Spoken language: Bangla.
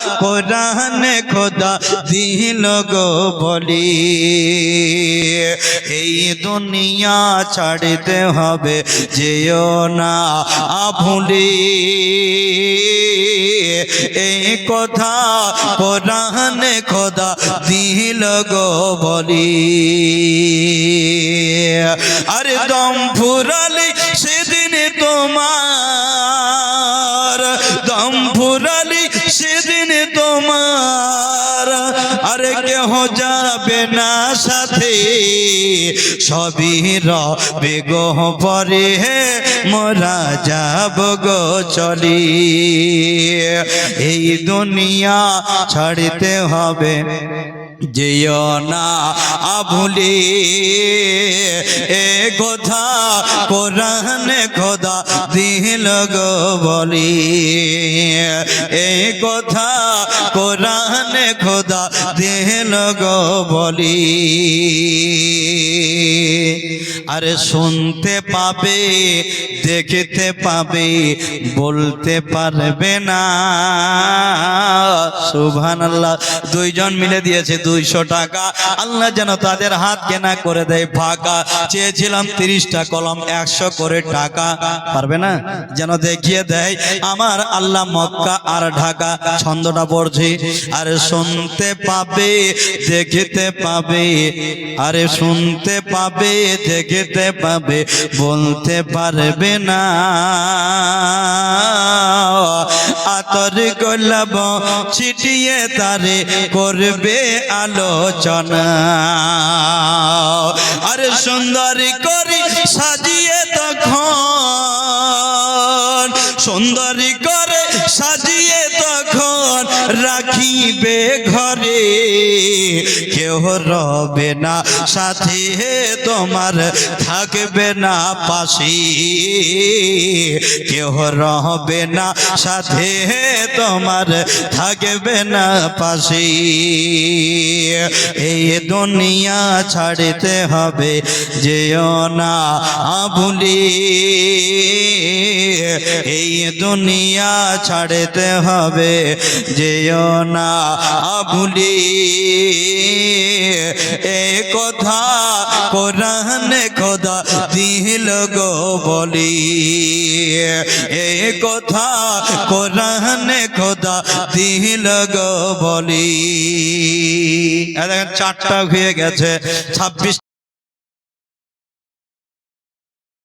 কোরআন খোদা দিল গো বলি, এই দুনিয়া ছাড়িতে হবে যেও না ভুলি এই কথা কোরআন খোদা দিল গো বলি। আরে দম ফুরালি সেদিন তোমার, দম ফুরালি সেদিন কেহ যাবে না সাথে? সবই রবে পরে মোরা যাব গো চলি। এই দুনিয়া ছাড়তে হবে। যেও না আভুলি এ কথা কোরআন খোদা দিল গো বলি। এ কথা কোরআন খোদা দিল গো বলি। আরে শুনতে পাবে, দেখতে পাবে, বলতে পারবে না। সুবহান আল্লাহ দুইজন মিলে দিয়েছে দুইশো টাকা। আল্লাহ যেন তাদের হাত কেনা করে দেয় ফাঁকা। চেয়েছিলাম তিরিশটা কলম, একশো করে টাকা। পারবে না? যেন দেখিয়ে দেয়, আমার আল্লাহ মক্কা আর ঢাকা, ছন্দটা পড়ছি। আরে শুনতে পাবে, দেখতে পাবে, আরে শুনতে পাবে দেখতে পাবে, বলতে পারবে না। আতর গোলাপ ছিটিয়ে তারে করবে আলোচনা। আরে সুন্দরী করে সাজিয়ে তখন, সুন্দরী করে সাজিয়ে তখন রাখিবে ঘরে। কেউ রবে না। সাথে তোমার থাকবে না পাশে। কেহ রবে না। সাথে তোমার থাকবে না পাশে। এই দুনিয়া ছাড়তে হবে, যেও না ভুলি এই দুনিয়া ছাড়তে হবে, যেও না ভুলি এ কথা কোরআন খোদা দিল গো বলি। এ কথা কোরআন খোদা দিল গো বলি। চারটা হয়ে গেছে, ছাব্বিশ